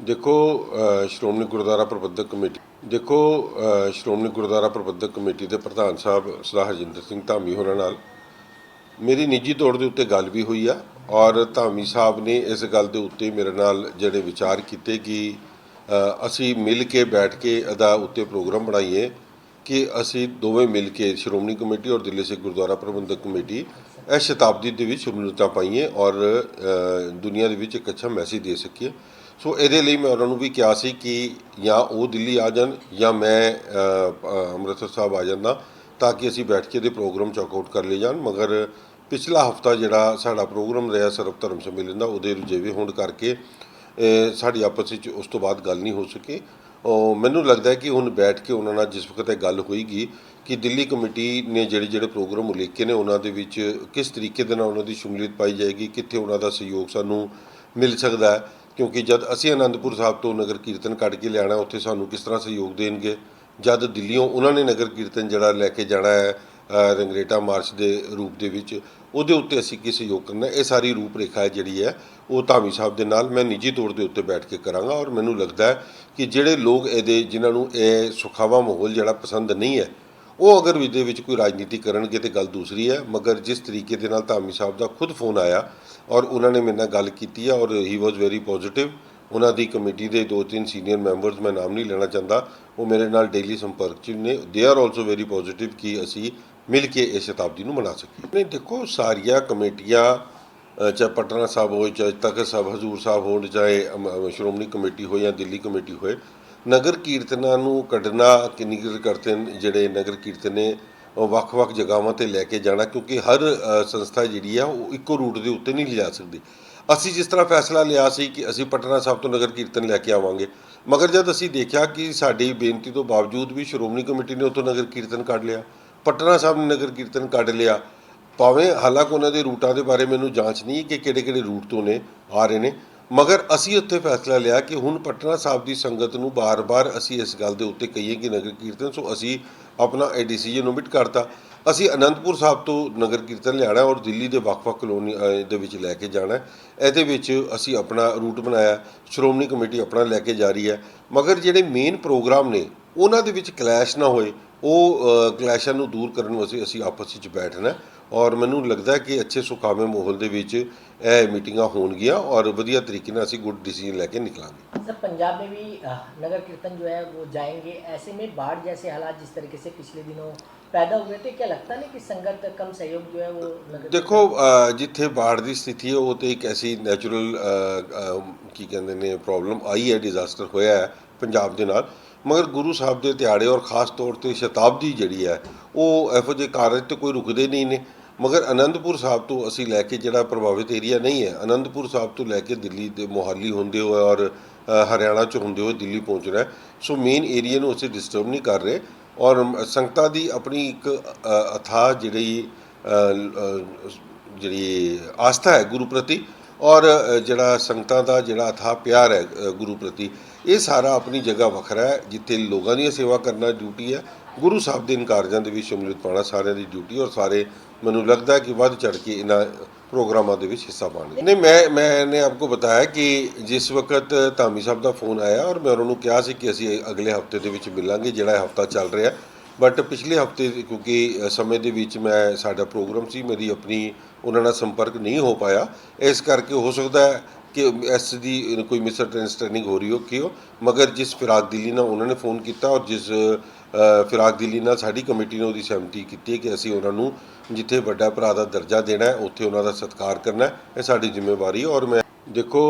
ਦੇਖੋ ਸ਼੍ਰੋਮਣੀ ਗੁਰਦੁਆਰਾ ਪ੍ਰਬੰਧਕ ਕਮੇਟੀ ਦੇਖੋ ਸ਼੍ਰੋਮਣੀ ਗੁਰਦੁਆਰਾ ਪ੍ਰਬੰਧਕ ਕਮੇਟੀ ਦੇ ਪ੍ਰਧਾਨ ਸਾਹਿਬ ਸਦਾ ਹਰਜਿੰਦਰ ਸਿੰਘ ਧਾਮੀ ਹੋਰਾਂ ਨਾਲ ਮੇਰੀ ਨਿੱਜੀ ਤੌਰ ਦੇ ਉੱਤੇ ਗੱਲ ਵੀ ਹੋਈ ਆ ਔਰ ਧਾਮੀ ਸਾਹਿਬ ਨੇ ਇਸ ਗੱਲ ਦੇ ਉੱਤੇ ਮੇਰੇ ਨਾਲ ਜਿਹੜੇ ਵਿਚਾਰ ਕੀਤੇ ਕਿ ਅਸੀਂ ਮਿਲ ਕੇ ਬੈਠ ਕੇ ਇਹਦਾ ਉੱਤੇ ਪ੍ਰੋਗਰਾਮ ਬਣਾਈਏ ਕਿ ਅਸੀਂ ਦੋਵੇਂ ਮਿਲ ਕੇ ਸ਼੍ਰੋਮਣੀ ਕਮੇਟੀ ਔਰ ਦਿੱਲੀ ਸਿੱਖ ਗੁਰਦੁਆਰਾ ਪ੍ਰਬੰਧਕ ਕਮੇਟੀ ਇਸ ਸ਼ਤਾਬਦੀ ਦੇ ਵਿੱਚ ਸ਼ਮੂਲੀਅਤਾਂ ਪਾਈਏ ਔਰ ਦੁਨੀਆ ਦੇ ਵਿੱਚ ਇੱਕ ਅੱਛਾ ਮੈਸੇਜ ਦੇ ਸਕੀਏ। ਸੋ ਇਹਦੇ ਲਈ ਮੈਂ ਉਹਨਾਂ ਨੂੰ ਵੀ ਕਿਹਾ ਸੀ ਕਿ ਜਾਂ ਉਹ ਦਿੱਲੀ ਆ ਜਾਣ ਜਾਂ ਮੈਂ ਅੰਮ੍ਰਿਤਸਰ ਸਾਹਿਬ ਆ ਜਾਂਦਾ ਤਾਂ ਕਿ ਅਸੀਂ ਬੈਠ ਕੇ ਇਹਦੇ ਪ੍ਰੋਗਰਾਮ ਚੈੱਕ ਆਊਟ ਕਰ ਲਏ ਜਾਣ। ਮਗਰ ਪਿਛਲਾ ਹਫਤਾ ਜਿਹੜਾ ਸਾਡਾ ਪ੍ਰੋਗਰਾਮ ਰਿਹਾ ਸਰਵ ਧਰਮ ਸੰਮੇਲਨ ਦਾ, ਉਹਦੇ ਰੁਝੇਵੇ ਹੋਣ ਕਰਕੇ ਸਾਡੀ ਆਪਸ ਵਿੱਚ ਉਸ ਤੋਂ ਬਾਅਦ ਗੱਲ ਨਹੀਂ ਹੋ ਸਕੀ। ਮੈਨੂੰ ਲੱਗਦਾ ਹੈ ਕਿ ਹੁਣ ਬੈਠ ਕੇ ਉਹਨਾਂ ਨਾਲ ਜਿਸ ਵਕਤ ਇਹ ਗੱਲ ਹੋਏਗੀ ਕਿ ਦਿੱਲੀ ਕਮੇਟੀ ਨੇ ਜਿਹੜੇ ਜਿਹੜੇ ਪ੍ਰੋਗਰਾਮ ਉਲੀਕੇ ਨੇ, ਉਹਨਾਂ ਦੇ ਵਿੱਚ ਕਿਸ ਤਰੀਕੇ ਦੇ ਨਾਲ ਉਹਨਾਂ ਦੀ ਸ਼ਮੂਲੀਅਤ ਪਾਈ ਜਾਏਗੀ, ਕਿੱਥੇ ਉਹਨਾਂ ਦਾ ਸਹਿਯੋਗ ਸਾਨੂੰ ਮਿਲ ਸਕਦਾ ਹੈ। ਕਿਉਂਕਿ ਜਦ ਅਸੀਂ ਆਨੰਦਪੁਰ ਸਾਹਿਬ ਤੋਂ ਨਗਰ ਕੀਰਤਨ ਕੱਢ ਕੇ ਲਿਆਣਾ ਉੱਥੇ ਸਾਨੂੰ ਕਿਸ ਤਰ੍ਹਾਂ ਸਹਿਯੋਗ ਦੇਣਗੇ? ਜਦ ਦਿੱਲੀੋਂ ਉਹਨਾਂ ਨੇ ਨਗਰ ਕੀਰਤਨ ਜਿਹੜਾ ਲੈ ਕੇ ਜਾਣਾ ਹੈ ਰੰਗਰੇਟਾ ਮਾਰਚ ਦੇ ਰੂਪ ਦੇ ਵਿੱਚ, ਉਹਦੇ ਉੱਤੇ ਅਸੀਂ ਕੀ ਸਹਿਯੋਗ ਕਰਨਾ? ਇਹ ਸਾਰੀ ਰੂਪ ਰੇਖਾ ਹੈ ਜਿਹੜੀ ਹੈ, ਉਹ ਧਾਮੀ ਸਾਹਿਬ ਦੇ ਨਾਲ ਮੈਂ ਨਿੱਜੀ ਤੌਰ ਦੇ ਉੱਤੇ ਬੈਠ ਕੇ ਕਰਾਂਗਾ ਔਰ ਮੈਨੂੰ ਲੱਗਦਾ ਹੈ ਕਿ ਜਿਹੜੇ ਲੋਕ ਇਹਦੇ, ਜਿਨ੍ਹਾਂ ਨੂੰ ਇਹ ਸੁਖਾਵਾ ਮਾਹੌਲ ਜਿਹੜਾ ਪਸੰਦ ਨਹੀਂ ਹੈ ਉਹ ਅਗਰ ਵਿਦੇ ਵਿੱਚ ਕੋਈ ਰਾਜਨੀਤੀ ਕਰਨਗੇ ਤੇ ਗੱਲ ਦੂਸਰੀ ਹੈ, ਮਗਰ ਜਿਸ ਤਰੀਕੇ ਦੇ ਨਾਲ ਧਾਮੀ ਸਾਹਿਬ ਦਾ ਖੁਦ ਫੋਨ ਆਇਆ ਔਰ ਉਹਨਾਂ ਨੇ ਮੇਰੇ ਨਾਲ ਗੱਲ ਕੀਤੀ ਹੈ ਔਰ ਹੀ ਵਾਸ ਵੈਰੀ ਪੋਜ਼ਿਟਿਵ ਉਹਨਾਂ ਦੀ ਕਮੇਟੀ ਦੇ ਦੋ ਤਿੰਨ ਸੀਨੀਅਰ ਮੈਂਬਰਸ ਮੈਂ ਨਾਮ ਨਹੀਂ ਲੈਣਾ ਚਾਹੁੰਦਾ, ਉਹ ਮੇਰੇ ਨਾਲ ਡੇਲੀ ਸੰਪਰਕ 'ਚ ਨੇ they are also very positive ਕਿ ਅਸੀਂ ਮਿਲ ਕੇ ਇਸ ਸ਼ਤਾਬਦੀ ਨੂੰ ਮਨਾ ਸਕੀਏ। ਨਹੀਂ, ਦੇਖੋ ਸਾਰੀਆਂ ਕਮੇਟੀਆਂ ਚਾਹੇ ਪਟਨਾ ਸਾਹਿਬ ਹੋਏ, ਚਾਹੇ ਤਖਤ ਸਾਹਿਬ, ਹਜ਼ੂਰ ਸਾਹਿਬ ਹੋਣ, ਚਾਹੇ ਸ਼੍ਰੋਮਣੀ ਕਮੇਟੀ ਹੋਏ ਜਾਂ ਦਿੱਲੀ ਕਮੇਟੀ ਹੋਏ ਨਗਰ ਕੀਰਤਨਾਂ ਨੂੰ ਕੱਢਣਾ ਕਿੰਨੀ ਕੁ ਕਰਦੇ ਨੇ, ਜਿਹੜੇ ਨਗਰ ਕੀਰਤਨ ਨੇ, ਉਹ ਵੱਖ-ਵੱਖ ਜਗ੍ਹਾਵਾਂ ਤੇ ਲੈ ਕੇ ਜਾਣਾ, ਕਿਉਂਕਿ ਹਰ ਸੰਸਥਾ ਜਿਹੜੀ ਆ, ਉਹ ਇੱਕੋ ਰੂਟ ਦੇ ਉੱਤੇ ਨਹੀਂ ਲਿਜਾ ਸਕਦੀ। ਅਸੀਂ ਜਿਸ ਤਰ੍ਹਾਂ ਫੈਸਲਾ ਲਿਆ ਸੀ ਕਿ ਅਸੀਂ ਪਟਨਾ ਸਾਹਿਬ ਤੋਂ ਨਗਰ ਕੀਰਤਨ ਲੈ ਕੇ ਆਵਾਂਗੇ, ਮਗਰ ਜਦ ਅਸੀਂ ਦੇਖਿਆ ਕਿ ਸਾਡੀ ਬੇਨਤੀ ਤੋਂ ਬਾਵਜੂਦ ਵੀ ਸ਼੍ਰੋਮਣੀ ਕਮੇਟੀ ਨੇ ਉੱਥੋਂ ਨਗਰ ਕੀਰਤਨ ਕੱਢ ਲਿਆ, ਪਟਨਾ ਸਾਹਿਬ ਨੇ ਨਗਰ ਕੀਰਤਨ ਕੱਢ ਲਿਆ, ਭਾਵੇਂ ਹਾਲਾਂਕਿ ਉਹਨਾਂ ਦੇ ਰੂਟਾਂ ਦੇ ਬਾਰੇ ਮੈਨੂੰ ਜਾਂਚ ਨਹੀਂ ਕਿ ਕਿਹੜੇ-ਕਿਹੜੇ ਰੂਟ ਤੋਂ ਨੇ, ਆ ਰਹੇ ਨੇ ਮਗਰ ਅਸੀਂ ਉੱਥੇ ਫੈਸਲਾ ਲਿਆ ਕਿ ਹੁਣ ਪਟਨਾ ਸਾਹਿਬ ਦੀ ਸੰਗਤ ਨੂੰ ਬਾਰ-ਬਾਰ ਅਸੀਂ ਇਸ ਗੱਲ ਦੇ ਉੱਤੇ ਕਹੀਏ ਕਿ ਨਗਰ ਕੀਰਤਨ, ਸੋ ਅਸੀਂ ਆਪਣਾ ਇਹ ਡਿਸੀਜਨ ਓਮਿਟ ਕਰਤਾ। ਅਸੀਂ ਅਨੰਦਪੁਰ ਸਾਹਿਬ ਤੋਂ ਨਗਰ ਕੀਰਤਨ ਲਿਆਣਾ ਔਰ ਦਿੱਲੀ ਦੇ ਵੱਖ-ਵੱਖ ਕਲੋਨੀ ਦੇ ਵਿੱਚ ਲੈ ਕੇ ਜਾਣਾ। ਇਹਦੇ ਵਿੱਚ ਅਸੀਂ ਆਪਣਾ ਰੂਟ ਬਣਾਇਆ, ਸ਼੍ਰੋਮਣੀ ਕਮੇਟੀ ਆਪਣਾ ਲੈ ਕੇ ਜਾ ਰਹੀ ਹੈ। ਮਗਰ ਜਿਹੜੇ ਮੇਨ ਪ੍ਰੋਗਰਾਮ ਨੇ, ਉਹਨਾਂ ਦੇ ਵਿੱਚ ਕਲੈਸ਼ ਨਾ ਹੋਏ। ਉਹ ਅ, ਕਲੈਸ਼ਾਂ ਨੂੰ ਦੂਰ ਕਰਨ ਵਾਸਤੇ ਅਸੀਂ ਆਪਸ ਵਿੱਚ ਬੈਠਣਾ ਹੈ ਔਰ ਮੈਨੂੰ ਲੱਗਦਾ ਹੈ ਕਿ ਅੱਛੇ ਸੁਖਾਵੇਂ ਮਾਹੌਲ ਦੇ ਵਿੱਚ ਇਹ ਮੀਟਿੰਗਾਂ ਹੋਣਗੀਆਂ ਔਰ ਵਧੀਆ ਤਰੀਕੇ ਨਾਲ ਅਸੀਂ ਗੁੱਡ ਡਿਸੀਜਨ ਲੈ ਕੇ ਨਿਕਲਾਂਗੇ सर पंजाब में भी अ, नगर कीर्तन जो है वो जाएंगे ऐसे में बाढ़ जैसे हालात जिस तरीके से पिछले दिनों पैदा हुए थे क्या लगता नहीं कि संगत कम सहयोग जो है वो नगर ਦੇਖੋ ਅ, ਜਿੱਥੇ ਬਾੜ ਦੀ ਸਥਿਤੀ ਹੈ ਉਹ ਤੇ ਇੱਕ ਐਸੀ ਨੈਚੁਰਲ ਕੀ ਕਹਿੰਦੇ ਨੇ ਪ੍ਰੋਬਲਮ ਆਈ ਹੈ ਡਿਜ਼ਾਸਟਰ ਹੋਇਆ ਹੈ ਪੰਜਾਬ ਦੇ ਨਾਲ ਮਗਰ ਗੁਰੂ ਸਾਹਿਬ ਦੇ ਦਿਹਾੜੇ ਔਰ ਖਾਸ ਤੌਰ ਤੇ ਸ਼ਤਾਬਦੀ ਜਿਹੜੀ ਹੈ ਉਹ ਇਹੋ ਜਿਹੇ ਕਾਰਜ ਤੇ ਕੋਈ ਰੁਕਦੇ ਨਹੀਂ ਨੇ। ਮਗਰ ਅਨੰਦਪੁਰ ਸਾਹਿਬ ਤੋਂ ਅਸੀਂ ਲੈ ਕੇ ਜਿਹੜਾ ਪ੍ਰਭਾਵਿਤ ਏਰੀਆ ਨਹੀਂ ਹੈ ਅਨੰਦਪੁਰ ਸਾਹਿਬ ਤੋਂ ਲੈ ਕੇ ਦਿੱਲੀ ਦੇ ਮੋਹਾਲੀ ਹੁੰਦੇ ਹੋਏ ਔਰ ਹਰਿਆਣਾ ਚ ਹੁੰਦੇ ਹੋਏ ਦਿੱਲੀ ਪਹੁੰਚਣਾ ਹੈ ਸੋ ਮੇਨ ਏਰੀਆ ਨੂੰ ਅਸੀਂ ਡਿਸਟਰਬ ਨਹੀਂ ਕਰ ਰਹੇ ਔਰ ਸੰਗਤਾਂ ਦੀ ਆਪਣੀ ਇੱਕ ਅ, ਅਥਾਹ ਜਿਹੜੀ ਜਿਹੜੀ ਆਸਥਾ ਹੈ ਗੁਰੂ ਪ੍ਰਤੀ ਔਰ ਜਿਹੜਾ ਸੰਗਤਾਂ ਦਾ ਜਿਹੜਾ ਅਥਾ ਪਿਆਰ ਹੈ ਗੁਰੂ ਪ੍ਰਤੀ, ਇਹ ਸਾਰਾ ਆਪਣੀ ਜਗ੍ਹਾ ਵੱਖਰਾ ਹੈ, ਜਿੱਥੇ ਲੋਕਾਂ ਦੀ ਸੇਵਾ ਕਰਨਾ ਡਿਊਟੀ ਹੈ। ਗੁਰੂ ਸਾਹਿਬ ਦੇ ਕਾਰਜਾਂ ਦੇ ਵਿੱਚ ਸ਼ਮੂਲੀਅਤ ਪਾਣਾ ਸਾਰਿਆਂ ਦੀ ਡਿਊਟੀ ਔਰ ਸਾਰੇ ਮੈਨੂੰ ਲੱਗਦਾ ਕਿ ਵੱਧ ਚੜ ਕੇ ਇਹਨਾਂ ਪ੍ਰੋਗਰਾਮਾਂ ਦੇ ਵਿੱਚ ਹਿੱਸਾ ਪਾਣਗੇ ਨਹੀਂ, ਮੈਂ, ਮੈਨੇ ਆਪਕੋ ਬਤਾਇਆ ਕਿ ਜਿਸ ਵਕਤ ਧਾਮੀ ਸਾਹਿਬ ਦਾ ਫੋਨ ਆਇਆ ਔਰ ਮੈਂ ਉਹਨਾਂ ਨੂੰ ਕਿਹਾ ਸੀ ਕਿ ਅਸੀਂ ਅਗਲੇ ਹਫ਼ਤੇ ਦੇ ਵਿੱਚ ਮਿਲਾਂਗੇ, ਜਿਹੜਾ ਹਫਤਾ ਚੱਲ ਰਿਹਾ ਬਟ ਪਿਛਲੇ ਹਫ਼ਤੇ ਕਿਉਂਕਿ ਸਮੇਂ ਦੇ ਵਿੱਚ ਮੈਂ, ਸਾਡਾ ਪ੍ਰੋਗਰਾਮ ਸੀ, ਮੇਰੀ ਆਪਣੀ, ਉਹਨਾਂ ਨਾਲ ਸੰਪਰਕ ਨਹੀਂ ਹੋ ਪਾਇਆ। ਇਸ ਕਰਕੇ ਹੋ ਸਕਦਾ ਹੈ ਕਿ ਇਸ ਦੀ ਕੋਈ ਮਿਸ ਅੰਡਰਸਟੈਂਡਿੰਗ ਹੋ ਰਹੀ ਹੋ, ਕਿ ਮਗਰ ਜਿਸ ਫਿਰਾਕ ਦਿੱਲੀ ਨਾਲ ਉਹਨਾਂ ਨੇ ਫੋਨ ਕੀਤਾ ਔਰ ਜਿਸ ਫਿਰਾਕ ਦਿੱਲੀ ਨਾਲ ਸਾਡੀ ਕਮੇਟੀ ਨੇ ਉਹਦੀ ਸਹਿਮਤੀ ਕੀਤੀ ਹੈ ਕਿ ਅਸੀਂ ਉਹਨਾਂ ਨੂੰ, ਜਿੱਥੇ ਵੱਡਾ ਭਰਾ ਦਾ ਦਰਜਾ ਦੇਣਾ ਹੈ, ਉੱਥੇ ਉਹਨਾਂ ਦਾ ਸਤਿਕਾਰ ਕਰਨਾ ਹੈ। ਇਹ ਸਾਡੀ ਜ਼ਿੰਮੇਵਾਰੀ ਔਰ ਮੈਂ, ਦੇਖੋ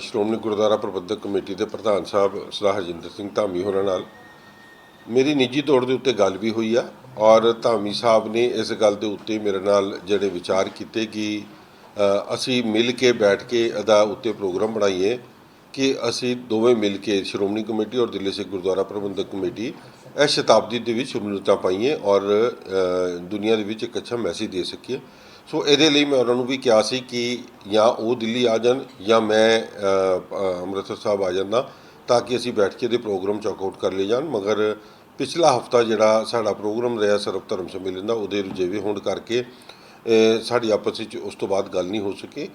ਸ਼੍ਰੋਮਣੀ ਗੁਰਦੁਆਰਾ ਪ੍ਰਬੰਧਕ ਕਮੇਟੀ ਦੇ ਪ੍ਰਧਾਨ ਸਾਹਿਬ ਸਦਾ ਹਰਜਿੰਦਰ ਸਿੰਘ ਧਾਮੀ ਹੋਰਾਂ ਨਾਲ ਮੇਰੀ ਨਿੱਜੀ ਤੌਰ ਦੇ ਉੱਤੇ ਗੱਲ ਵੀ ਹੋਈ ਆ ਔਰ ਧਾਮੀ ਸਾਹਿਬ ਨੇ ਇਸ ਗੱਲ ਦੇ ਉੱਤੇ ਮੇਰੇ ਨਾਲ ਜਿਹੜੇ ਵਿਚਾਰ ਕੀਤੇ ਕਿ ਅਸੀਂ ਮਿਲ ਕੇ ਬੈਠ ਕੇ ਇਹਦਾ ਉੱਤੇ ਪ੍ਰੋਗਰਾਮ ਬਣਾਈਏ ਕਿ ਅਸੀਂ ਦੋਵੇਂ ਮਿਲ ਕੇ ਸ਼੍ਰੋਮਣੀ ਕਮੇਟੀ ਔਰ ਦਿੱਲੀ ਸਿੱਖ ਗੁਰਦੁਆਰਾ ਪ੍ਰਬੰਧਕ ਕਮੇਟੀ ਇਸ ਸ਼ਤਾਬਦੀ ਦੇ ਵਿੱਚ ਸ਼ਮੂਲੀਅਤਾਂ ਪਾਈਏ ਔਰ ਦੁਨੀਆ ਦੇ ਵਿੱਚ ਇੱਕ ਅੱਛਾ ਮੈਸੇਜ ਦੇ ਸਕੀਏ। ਸੋ ਇਹਦੇ ਲਈ ਮੈਂ ਉਹਨਾਂ ਨੂੰ ਵੀ ਕਿਹਾ ਸੀ ਕਿ ਜਾਂ ਉਹ ਦਿੱਲੀ ਆ ਜਾਣ ਜਾਂ ਮੈਂ ਅੰਮ੍ਰਿਤਸਰ ਸਾਹਿਬ ਆ ਜਾਂਦਾ। ਤਾਂ ਕਿ ਅਸੀਂ ਬੈਠ ਕੇ ਇਹਦੇ ਪ੍ਰੋਗਰਾਮ ਚੈੱਕ ਆਊਟ ਕਰ ਲਏ ਜਾਣ। ਮਗਰ ਪਿਛਲਾ ਹਫਤਾ ਜਿਹੜਾ ਸਾਡਾ ਪ੍ਰੋਗਰਾਮ ਰਿਹਾ ਸਰਵ ਧਰਮ ਸੰਮੇਲਨ ਦਾ, ਉਹਦੇ ਰੁਝੇਵੇ ਹੋਣ ਕਰਕੇ ਸਾਡੀ ਆਪਸ ਵਿੱਚ ਉਸ ਤੋਂ ਬਾਅਦ ਗੱਲ ਨਹੀਂ ਹੋ ਸਕੀ।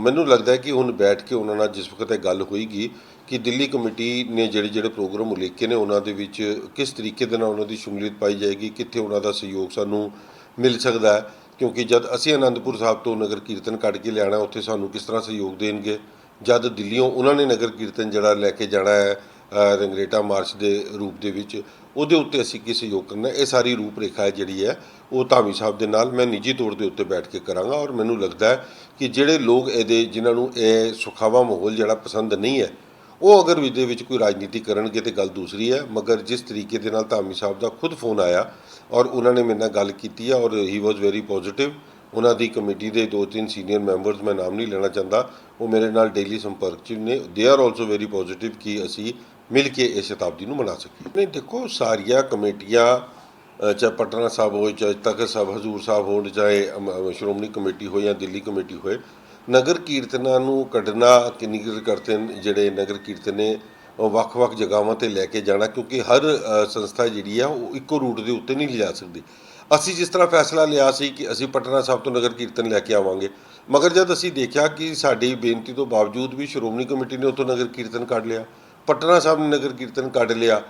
ਮੈਨੂੰ ਲੱਗਦਾ ਹੈ ਕਿ ਹੁਣ ਬੈਠ ਕੇ ਉਹਨਾਂ ਨਾਲ ਜਿਸ ਵਕਤ ਇਹ ਗੱਲ ਹੋਏਗੀ ਕਿ ਦਿੱਲੀ ਕਮੇਟੀ ਨੇ ਜਿਹੜੇ ਜਿਹੜੇ ਪ੍ਰੋਗਰਾਮ ਉਲੀਕੇ ਨੇ, ਉਹਨਾਂ ਦੇ ਵਿੱਚ ਕਿਸ ਤਰੀਕੇ ਦੇ ਨਾਲ ਉਹਨਾਂ ਦੀ ਸ਼ਮੂਲੀਅਤ ਪਾਈ ਜਾਏਗੀ, ਕਿੱਥੇ ਉਹਨਾਂ ਦਾ ਸਹਿਯੋਗ ਸਾਨੂੰ ਮਿਲ ਸਕਦਾ ਹੈ। ਕਿਉਂਕਿ ਜਦ ਅਸੀਂ ਅਨੰਦਪੁਰ ਸਾਹਿਬ ਤੋਂ ਨਗਰ ਕੀਰਤਨ ਕੱਢ ਕੇ ਲਿਆਣਾ ਉੱਥੇ ਸਾਨੂੰ ਕਿਸ ਤਰ੍ਹਾਂ ਸਹਿਯੋਗ ਦੇਣਗੇ? ਜਦ ਦਿੱਲੀੋਂ ਉਹਨਾਂ ਨੇ ਨਗਰ ਕੀਰਤਨ ਜਿਹੜਾ ਲੈ ਕੇ ਜਾਣਾ ਹੈ ਰੰਗਰੇਟਾ ਮਾਰਚ ਦੇ ਰੂਪ ਦੇ ਵਿੱਚ, ਉਹਦੇ ਉੱਤੇ ਅਸੀਂ ਕੀ ਸਹਿਯੋਗ ਕਰਨਾ ਇਹ ਸਾਰੀ ਰੂਪ ਰੇਖਾ ਹੈ ਜਿਹੜੀ ਹੈ, ਉਹ ਧਾਮੀ ਸਾਹਿਬ ਦੇ ਨਾਲ ਮੈਂ ਨਿੱਜੀ ਤੌਰ ਦੇ ਉੱਤੇ ਬੈਠ ਕੇ ਕਰਾਂਗਾ ਔਰ ਮੈਨੂੰ ਲੱਗਦਾ ਹੈ ਕਿ ਜਿਹੜੇ ਲੋਕ ਇਹਦੇ, ਜਿਨ੍ਹਾਂ ਨੂੰ ਇਹ ਸੁਖਾਵਾ ਮਾਹੌਲ ਜਿਹੜਾ ਪਸੰਦ ਨਹੀਂ ਹੈ, ਉਹ ਅਗਰ ਵਿਦੇ ਵਿੱਚ ਕੋਈ ਰਾਜਨੀਤੀ ਕਰਨਗੇ ਤੇ ਗੱਲ ਦੂਸਰੀ ਹੈ, ਮਗਰ ਜਿਸ ਤਰੀਕੇ ਦੇ ਨਾਲ ਧਾਮੀ ਸਾਹਿਬ ਦਾ ਖੁਦ ਫੋਨ ਆਇਆ ਔਰ ਉਹਨਾਂ ਨੇ ਮੇਰੇ ਨਾਲ ਗੱਲ ਕੀਤੀ ਹੈ ਔਰ ਹੀ ਵਾਸ ਵੈਰੀ ਪੋਜ਼ਿਟਿਵ ਉਹਨਾਂ ਦੀ ਕਮੇਟੀ ਦੇ ਦੋ ਤਿੰਨ ਸੀਨੀਅਰ ਮੈਂਬਰਸ ਮੈਂ ਨਾਮ ਨਹੀਂ ਲੈਣਾ ਚਾਹੁੰਦਾ, ਉਹ ਮੇਰੇ ਨਾਲ ਡੇਲੀ ਸੰਪਰਕ 'ਚ ਨੇ। They are also very positive ਕਿ ਅਸੀਂ ਮਿਲ ਕੇ ਇਸ ਸ਼ਤਾਬਦੀ ਨੂੰ ਮਨਾ ਸਕੀਏ। ਨਹੀਂ, ਦੇਖੋ, ਸਾਰੀਆਂ ਕਮੇਟੀਆਂ ਚਾਹੇ ਪਟਨਾ ਸਾਹਿਬ ਹੋਏ, ਚਾਹੇ ਤਖਤ ਸਾਹਿਬ, ਹਜ਼ੂਰ ਸਾਹਿਬ ਹੋਣ, ਚਾਹੇ ਸ਼੍ਰੋਮਣੀ ਕਮੇਟੀ ਹੋਏ ਜਾਂ ਦਿੱਲੀ ਕਮੇਟੀ ਹੋਏ, ਨਗਰ ਕੀਰਤਨਾਂ ਨੂੰ ਕੱਢਣਾ ਕਿੰਨੀ ਕੁ ਕਰਦੇ ਨੇ, ਜਿਹੜੇ ਨਗਰ ਕੀਰਤਨ ਨੇ, ਉਹ ਵੱਖ-ਵੱਖ ਜਗ੍ਹਾਵਾਂ ਤੇ ਲੈ ਕੇ ਜਾਣਾ, ਕਿਉਂਕਿ ਹਰ ਸੰਸਥਾ ਜਿਹੜੀ ਆ, ਉਹ ਇੱਕੋ ਰੂਟ ਦੇ ਉੱਤੇ ਨਹੀਂ ਲਿਜਾ ਸਕਦੀ। ਅਸੀਂ ਜਿਸ ਤਰ੍ਹਾਂ ਫੈਸਲਾ ਲਿਆ ਸੀ ਕਿ ਅਸੀਂ ਪਟਨਾ ਸਾਹਿਬ ਤੋਂ ਨਗਰ ਕੀਰਤਨ ਲੈ ਕੇ ਆਵਾਂਗੇ, ਮਗਰ ਜਦ ਅਸੀਂ ਦੇਖਿਆ ਕਿ ਸਾਡੀ ਬੇਨਤੀ ਤੋਂ ਬਾਵਜੂਦ ਵੀ ਸ਼੍ਰੋਮਣੀ ਕਮੇਟੀ ਨੇ ਉੱਥੋਂ ਨਗਰ ਕੀਰਤਨ ਕੱਢ ਲਿਆ, ਪਟਨਾ ਸਾਹਿਬ ਨੇ ਨਗਰ ਕੀਰਤਨ ਕੱਢ ਲਿਆ,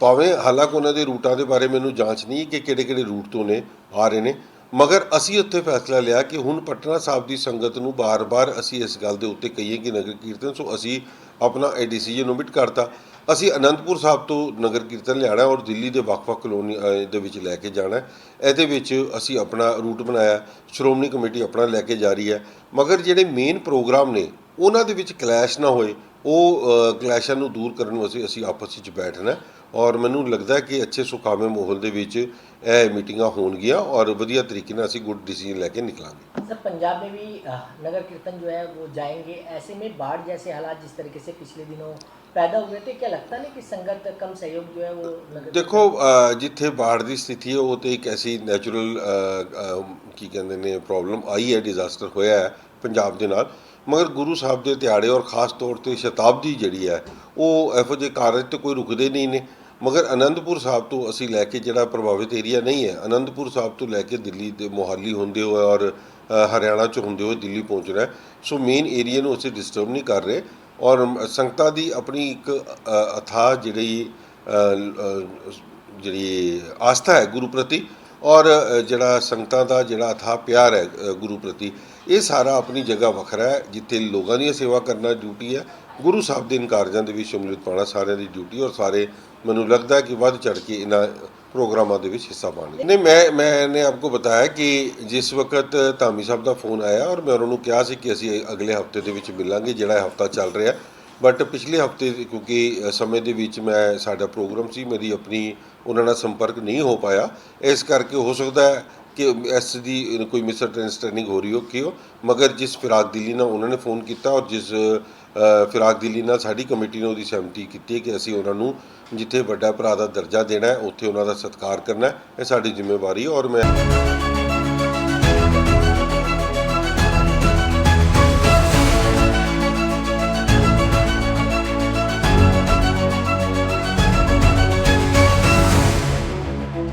ਭਾਵੇਂ ਹਾਲਾਂਕਿ ਉਹਨਾਂ ਦੇ ਰੂਟਾਂ ਦੇ ਬਾਰੇ ਮੈਨੂੰ ਜਾਂਚ ਨਹੀਂ ਕਿ ਕਿਹੜੇ-ਕਿਹੜੇ ਰੂਟ ਤੋਂ ਨੇ, ਆ ਰਹੇ ਨੇ, ਮਗਰ ਅਸੀਂ ਉੱਥੇ ਫੈਸਲਾ ਲਿਆ ਕਿ ਹੁਣ ਪਟਨਾ ਸਾਹਿਬ ਦੀ ਸੰਗਤ ਨੂੰ ਬਾਰ-ਬਾਰ ਅਸੀਂ ਇਸ ਗੱਲ ਦੇ ਉੱਤੇ ਕਹੀਏ ਕਿ ਨਗਰ ਕੀਰਤਨ, ਸੋ ਅਸੀਂ ਆਪਣਾ ਇਹ ਡਿਸੀਜਨ ਓਮਿਟ ਕਰਤਾ। ਅਸੀਂ ਅਨੰਦਪੁਰ ਸਾਹਿਬ ਤੋਂ ਨਗਰ ਕੀਰਤਨ ਲਿਆਣਾ ਔਰ ਦਿੱਲੀ ਦੇ ਵੱਖ-ਵੱਖ ਕਲੋਨੀ ਦੇ ਵਿੱਚ ਲੈ ਕੇ ਜਾਣਾ ਇਹਦੇ ਵਿੱਚ ਅਸੀਂ ਆਪਣਾ ਰੂਟ ਬਣਾਇਆ, ਸ਼੍ਰੋਮਣੀ ਕਮੇਟੀ ਆਪਣਾ ਲੈ ਕੇ ਜਾ ਰਹੀ ਹੈ। ਮਗਰ ਜਿਹੜੇ ਮੇਨ ਪ੍ਰੋਗਰਾਮ ਨੇ, ਉਹਨਾਂ ਦੇ ਵਿੱਚ ਕਲੈਸ਼ ਨਾ ਹੋਏ ਉਹ ਅ, ਕਲੈਸ਼ਾਂ ਨੂੰ ਦੂਰ ਕਰਨ ਵਾਸਤੇ ਅਸੀਂ ਆਪਸ ਵਿੱਚ ਬੈਠਣਾ ਹੈ ਔਰ ਮੈਨੂੰ ਲੱਗਦਾ ਹੈ ਕਿ ਅੱਛੇ ਸੁਖਾਵੇਂ ਮਾਹੌਲ ਦੇ ਵਿੱਚ ਇਹ ਮੀਟਿੰਗਾਂ ਹੋਣਗੀਆਂ ਔਰ ਵਧੀਆ ਤਰੀਕੇ ਨਾਲ ਅਸੀਂ ਗੁੱਡ ਡਿਸੀਜਨ ਲੈ ਕੇ ਨਿਕਲਾਂਗੇ सर पंजाब में भी अ, नगर कीर्तन जो है वो जाएंगे ऐसे में बाढ़ जैसे हालात जिस तरीके से पिछले दिनों पैदा हुए थे क्या लगता नहीं कि संगत कम सहयोग जो है वो नगर ਦੇਖੋ ਅ, ਜਿੱਥੇ ਬਾੜ ਦੀ ਸਥਿਤੀ ਹੈ ਉਹ ਤੇ ਇੱਕ ਐਸੀ ਨੈਚੁਰਲ ਕੀ ਕਹਿੰਦੇ ਨੇ ਪ੍ਰੋਬਲਮ ਆਈ ਹੈ ਡਿਜ਼ਾਸਟਰ ਹੋਇਆ ਹੈ ਪੰਜਾਬ ਦੇ ਨਾਲ ਮਗਰ ਗੁਰੂ ਸਾਹਿਬ ਦੇ ਦਿਹਾੜੇ ਔਰ ਖਾਸ ਤੌਰ ਤੇ ਸ਼ਤਾਬਦੀ ਜਿਹੜੀ ਹੈ ਉਹ ਇਹੋ ਜਿਹੇ ਕਾਰਜ ਤੇ ਕੋਈ ਰੁਕਦੇ ਨਹੀਂ ਨੇ। ਮਗਰ ਅਨੰਦਪੁਰ ਸਾਹਿਬ ਤੋਂ ਅਸੀਂ ਲੈ ਕੇ ਜਿਹੜਾ ਪ੍ਰਭਾਵਿਤ ਏਰੀਆ ਨਹੀਂ ਹੈ ਅਨੰਦਪੁਰ ਸਾਹਿਬ ਤੋਂ ਲੈ ਕੇ ਦਿੱਲੀ ਦੇ ਮੋਹਾਲੀ ਹੁੰਦੇ ਹੋਏ ਔਰ ਹਰਿਆਣਾ ਚ ਹੁੰਦੇ ਹੋਏ ਦਿੱਲੀ ਪਹੁੰਚ ਰਿਹਾ। ਸੋ ਮੇਨ ਏਰੀਆ ਨੂੰ ਅਸੀਂ ਡਿਸਟਰਬ ਨਹੀਂ ਕਰ ਰਹੇ ਔਰ ਸੰਗਤਾਂ ਦੀ ਆਪਣੀ ਇੱਕ ਅ, ਅਥਾਹ ਜਿਹੜੀ ਜਿਹੜੀ ਆਸਥਾ ਹੈ ਗੁਰੂ ਪ੍ਰਤੀ ਔਰ ਜਿਹੜਾ ਸੰਗਤਾਂ ਦਾ ਜਿਹੜਾ ਅਥਾ ਪਿਆਰ ਹੈ ਗੁਰੂ ਪ੍ਰਤੀ, ਇਹ ਸਾਰਾ ਆਪਣੀ ਜਗ੍ਹਾ ਵੱਖਰਾ ਹੈ, ਜਿੱਥੇ ਲੋਕਾਂ ਦੀ ਸੇਵਾ ਕਰਨਾ ਡਿਊਟੀ ਹੈ। ਗੁਰੂ ਸਾਹਿਬ ਦੇ ਇਨਕਾਰਜਾਂ ਦੇ ਵਿੱਚ ਸ਼ਮੂਲੀਅਤ ਪਾਣਾ ਸਾਰਿਆਂ ਦੀ ਡਿਊਟੀ ਔਰ ਸਾਰੇ ਮੈਨੂੰ ਲੱਗਦਾ ਕਿ ਵੱਧ ਚੜ ਕੇ ਇਹਨਾਂ ਪ੍ਰੋਗਰਾਮਾਂ ਦੇ ਵਿੱਚ ਹਿੱਸਾ ਪਾਣਗੇ ਨਹੀਂ, ਮੈਂ ਮੈਂ ਮੈਨੇ ਆਪਕੋ ਬਤਾਇਆ ਕਿ ਜਿਸ ਵਕਤ ਧਾਮੀ ਸਾਹਿਬ ਦਾ ਫੋਨ ਆਇਆ ਔਰ ਮੈਂ ਉਹਨਾਂ ਨੂੰ ਕਿਹਾ ਸੀ ਕਿ ਅਸੀਂ ਅਗਲੇ ਹਫ਼ਤੇ ਦੇ ਵਿੱਚ ਮਿਲਾਂਗੇ, ਜਿਹੜਾ ਹਫਤਾ ਚੱਲ ਰਿਹਾ ਬਟ ਪਿਛਲੇ ਹਫ਼ਤੇ ਕਿਉਂਕਿ ਸਮੇਂ ਦੇ ਵਿੱਚ ਮੈਂ, ਸਾਡਾ ਪ੍ਰੋਗਰਾਮ ਸੀ, ਮੇਰੀ ਆਪਣੀ, ਉਹਨਾਂ ਨਾਲ ਸੰਪਰਕ ਨਹੀਂ ਹੋ ਪਾਇਆ। ਇਸ ਕਰਕੇ ਹੋ ਸਕਦਾ ਹੈ ਕਿ ਇਸ ਦੀ ਕੋਈ ਮਿਸ ਅੰਡਰਸਟੈਂਡਿੰਗ ਹੋ ਰਹੀ ਹੋ, ਕਿ ਉਹ, ਮਗਰ ਜਿਸ ਫਿਰਾਕ ਦਿੱਲੀ ਨਾਲ ਉਹਨਾਂ ਨੇ ਫੋਨ ਕੀਤਾ ਔਰ ਜਿਸ ਫਿਰਾਕ ਦਿੱਲੀ ਨਾਲ ਸਾਡੀ ਕਮੇਟੀ ਨੇ ਉਹਦੀ ਸਹਿਮਤੀ ਕੀਤੀ ਹੈ ਕਿ ਅਸੀਂ ਉਹਨਾਂ ਨੂੰ ਜਿੱਥੇ ਵੱਡਾ ਭਰਾ ਦਾ ਦਰਜਾ ਦੇਣਾ ਹੈ, ਉੱਥੇ ਉਹਨਾਂ ਦਾ ਸਤਿਕਾਰ ਕਰਨਾ ਹੈ, ਇਹ ਸਾਡੀ ਜ਼ਿੰਮੇਵਾਰੀ ਹੈ ਔਰ ਮੈਂ